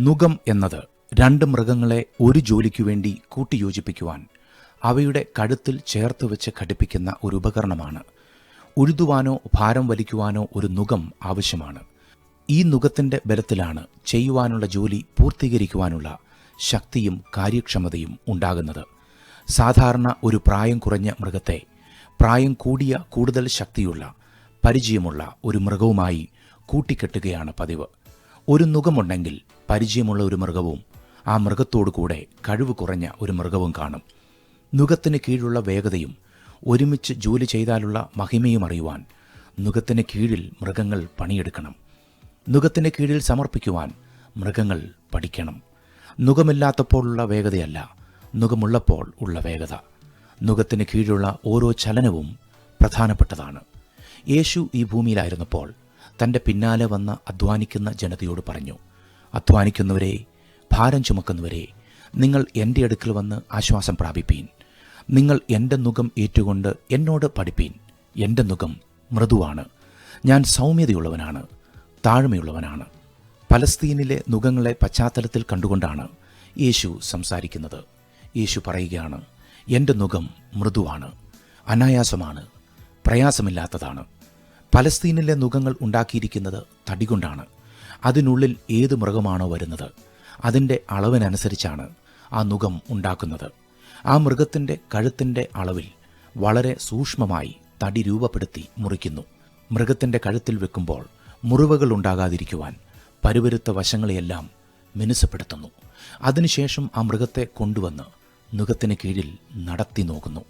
നുകം എന്നത് രണ്ട് മൃഗങ്ങളെ ഒരു ജോലിക്കു വേണ്ടി കൂട്ടിയോജിപ്പിക്കുവാൻ അവയുടെ കഴുത്തിൽ ചേർത്ത് വെച്ച് ഘടിപ്പിക്കുന്ന ഒരു ഉപകരണമാണ്. ഉഴുതുവാനോ ഭാരം വലിക്കുവാനോ ഒരു നുകം ആവശ്യമാണ്. ഈ നുഖത്തിന്റെ ബലത്തിലാണ് ചെയ്യുവാനുള്ള ജോലി പൂർത്തീകരിക്കുവാനുള്ള ശക്തിയും കാര്യക്ഷമതയും ഉണ്ടാകുന്നത്. സാധാരണ ഒരു പ്രായം കുറഞ്ഞ മൃഗത്തെ പ്രായം കൂടിയ കൂടുതൽ ശക്തിയുള്ള പരിചയമുള്ള ഒരു മൃഗവുമായി കൂട്ടിക്കെട്ടുകയാണ് പതിവ്. ഒരു നുകമുണ്ടെങ്കിൽ പരിചയമുള്ള ഒരു മൃഗവും ആ മൃഗത്തോടു കൂടെ കഴിവ് കുറഞ്ഞ ഒരു മൃഗവും കാണും. നുഖത്തിന് കീഴുള്ള വേഗതയും ഒരുമിച്ച് ജോലി ചെയ്താലുള്ള മഹിമയും അറിയുവാൻ നുഖത്തിന് കീഴിൽ മൃഗങ്ങൾ പണിയെടുക്കണം. നുഖത്തിന് കീഴിൽ സമർപ്പിക്കുവാൻ മൃഗങ്ങൾ പഠിക്കണം. നുഖമില്ലാത്തപ്പോഴുള്ള വേഗതയല്ല നുഖമുള്ളപ്പോൾ ഉള്ള വേഗത. നുഖത്തിന് കീഴുള്ള ഓരോ ചലനവും പ്രധാനപ്പെട്ടതാണ്. യേശു ഈ ഭൂമിയിലായിരുന്നപ്പോൾ തന്റെ പിന്നാലെ വന്ന് അധ്വാനിക്കുന്ന ജനതയോട് പറഞ്ഞു അധ്വാനിക്കുന്നവരെ ഭാരം ചുമക്കുന്നവരെ നിങ്ങൾ എന്റെ അടുക്കൽ വന്ന് ആശ്വാസം പ്രാപിപ്പീൻ. നിങ്ങൾ എന്റെ നുകം ഏറ്റുകൊണ്ട് എന്നോട് പഠിപ്പീൻ. എന്റെ നുകം മൃദുവാണ്. ഞാൻ സൗമ്യതയുള്ളവനാണ് താഴ്മയുള്ളവനാണ്. പലസ്തീനിലെ നുകങ്ങളെ പശ്ചാത്തലത്തിൽ കണ്ടുകൊണ്ടാണ് യേശു സംസാരിക്കുന്നത്. യേശു പറയുകയാണ് എന്റെ നുകം മൃദുവാണ് അനായാസമാണ് പ്രയാസമില്ലാത്തതാണ്. പലസ്തീനിലെ മുഖങ്ങൾ ഉണ്ടാക്കിയിരിക്കുന്നത് തടി കൊണ്ടാണ് അതിനുള്ളിൽ ഏത് മൃഗമാണോ വരുന്നത്? അതിന്റെ അളവിനനുസരിച്ചാണ് ആ നുകം ഉണ്ടാക്കുന്നത്. ആ മൃഗത്തിന്റെ കഴുത്തിന്റെ അളവിൽ വളരെ സൂക്ഷ്മമായി തടി രൂപപ്പെടുത്തി മുറിക്കുന്നു. മൃഗത്തിന്റെ കഴുത്തിൽ വെക്കുമ്പോൾ മുറിവുകൾ ഉണ്ടാകാതിരിക്കുവാൻ പരുവരുത്ത വശങ്ങളെയെല്ലാം മിനുസപ്പെടുത്തുന്നു. അതിനുശേഷം ആ മൃഗത്തെ കൊണ്ടുവന്ന് നുഖത്തിന് കീഴിൽ നടത്തി നോക്കുന്നു.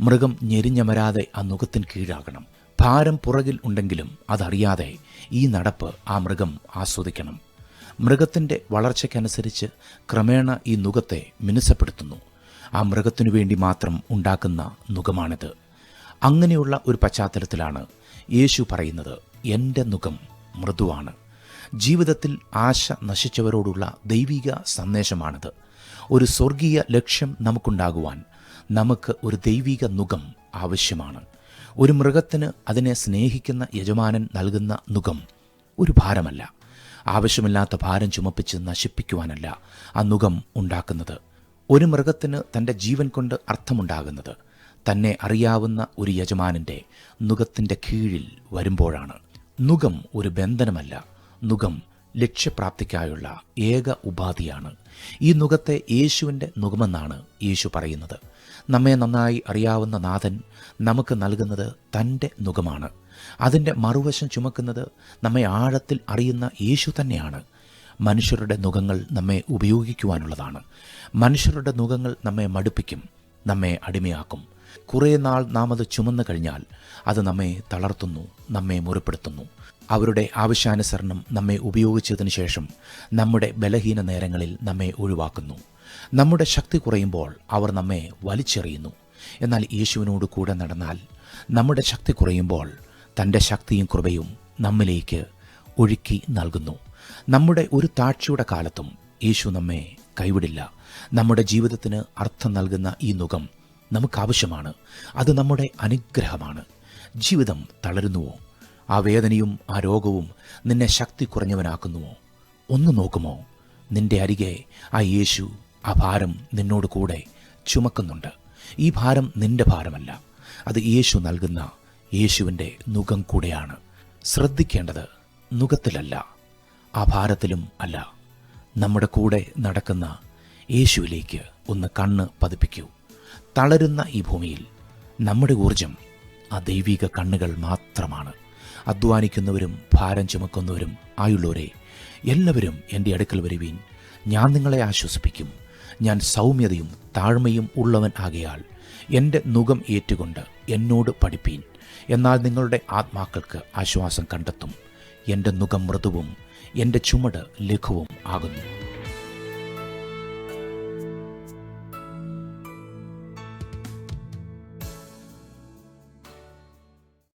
മൃഗം ഞെരിഞ്ഞമരാതെ ആ നുഖത്തിന് കീഴാകണം. ഭാരം പുറകിൽ ഉണ്ടെങ്കിലും അതറിയാതെ ഈ നടപ്പ് ആ മൃഗം ആസ്വദിക്കണം. മൃഗത്തിന്റെ വളർച്ചയ്ക്കനുസരിച്ച് ക്രമേണ ഈ നുഖത്തെ മിനുസപ്പെടുത്തുന്നു. ആ മൃഗത്തിനു വേണ്ടി മാത്രം ഉണ്ടാക്കുന്ന നുഖമാണിത്. അങ്ങനെയുള്ള ഒരു പശ്ചാത്തലത്തിലാണ് യേശു പറയുന്നത് എന്റെ നുഖം മൃദുവാണ്. ജീവിതത്തിൽ ആശ നശിച്ചവരോടുള്ള ദൈവിക സന്ദേശമാണിത്. ഒരു സ്വർഗീയ ലക്ഷ്യം നമുക്കുണ്ടാകുവാൻ നമുക്ക് ഒരു ദൈവിക നുഖം ആവശ്യമാണ്. ഒരു മൃഗത്തിന് അതിനെ സ്നേഹിക്കുന്ന യജമാനൻ നൽകുന്ന നുകം ഒരു ഭാരമല്ല. ആവശ്യമില്ലാത്ത ഭാരം ചുമപ്പിച്ച് നശിപ്പിക്കുവാനല്ല ആ നുകം ഉണ്ടാക്കുന്നത്. ഒരു മൃഗത്തിന് തന്റെ ജീവൻ കൊണ്ട് അർത്ഥമുണ്ടാകുന്നത്. തന്നെ അറിയാവുന്ന ഒരു യജമാനന്റെ നുഖത്തിന്റെ കീഴിൽ വരുമ്പോഴാണ്. നുകം ഒരു ബന്ധനമല്ല. നുകം ലക്ഷ്യപ്രാപ്തിക്കായുള്ള ഏക ഉപാധിയാണ്. ഈ നുഖത്തെ യേശുവിന്റെ നുഖമെന്നാണ് യേശു പറയുന്നത്. നമ്മെ നന്നായി അറിയാവുന്ന നാഥൻ നമുക്ക് നൽകുന്നത് തന്റെ നുഖമാണ്. അതിന്റെ മറുവശം ചുമക്കുന്നത് നമ്മെ ആഴത്തിൽ അറിയുന്ന യേശു തന്നെയാണ്. മനുഷ്യരുടെ നുഖങ്ങൾ നമ്മെ ഉപയോഗിക്കുവാനുള്ളതാണ്. മനുഷ്യരുടെ നുഖങ്ങൾ നമ്മെ മടുപ്പിക്കും നമ്മെ അടിമയാക്കും. കുറേ നാൾ നാം അത് ചുമന്നു കഴിഞ്ഞാൽ അത് നമ്മെ തളർത്തുന്നു നമ്മെ മുറിപ്പെടുത്തുന്നു. അവരുടെ ആവശ്യാനുസരണം നമ്മെ ഉപയോഗിച്ചതിന് ശേഷം നമ്മുടെ ബലഹീന നേരങ്ങളിൽ നമ്മെ ഒഴിവാക്കുന്നു. നമ്മുടെ ശക്തി കുറയുമ്പോൾ അവർ നമ്മെ വലിച്ചെറിയുന്നു. എന്നാൽ യേശുവിനോട് കൂടെ നടന്നാൽ നമ്മുടെ ശക്തി കുറയുമ്പോൾ തന്റെ ശക്തിയും കൃപയും നമ്മിലേക്ക് ഒഴുക്കി നൽകുന്നു. നമ്മുടെ ഒരു താഴ്ചയുടെ കാലത്തും യേശു നമ്മെ കൈവിടില്ല. നമ്മുടെ ജീവിതത്തിന് അർത്ഥം നൽകുന്ന ഈ നുകം നമുക്കാവശ്യമാണ്. അത് നമ്മുടെ അനുഗ്രഹമാണ്. ജീവിതം തളരുന്നുവോ? ആ വേദനയും ആ രോഗവും നിന്നെ ശക്തി കുറഞ്ഞവനാക്കുന്നുവോ? ഒന്ന് നോക്കുമോ? നിന്റെ അരികെ ആ യേശു ആ ഭാരം നിന്നോട് കൂടെ ചുമക്കുന്നുണ്ട്. ഈ ഭാരം നിന്റെ ഭാരമല്ല. അത് യേശു നൽകുന്ന യേശുവിന്റെ നുഖം കൂടെയാണ്. ശ്രദ്ധിക്കേണ്ടത് നുഖത്തിലല്ല ആ ഭാരത്തിലും അല്ല. നമ്മുടെ കൂടെ നടക്കുന്ന യേശുവിലേക്ക് ഒന്ന് കണ്ണ് പതിപ്പിക്കൂ. തളരുന്ന ഈ ഭൂമിയിൽ നമ്മുടെ ഊർജം ആ ദൈവിക കണ്ണുകൾ മാത്രമാണ്. അധ്വാനിക്കുന്നവരും ഭാരം ചുമക്കുന്നവരും ആയുള്ളവരെ എല്ലാവരും എന്റെ അടുക്കൽ വരുവീൻ. ഞാൻ നിങ്ങളെ ആശ്വസിപ്പിക്കും. ഞാൻ സൗമ്യതയും താഴ്മയും ഉള്ളവൻ ആകയാൽ എന്റെ മുഖം ഏറ്റുകൊണ്ട് എന്നോട് പഠിപ്പീൻ. എന്നാൽ നിങ്ങളുടെ ആത്മാക്കൾക്ക് ആശ്വാസം കണ്ടെത്തും. എന്റെ മുഖം മൃദുവും എന്റെ ചുമട് ലഘുവും ആകുന്നു.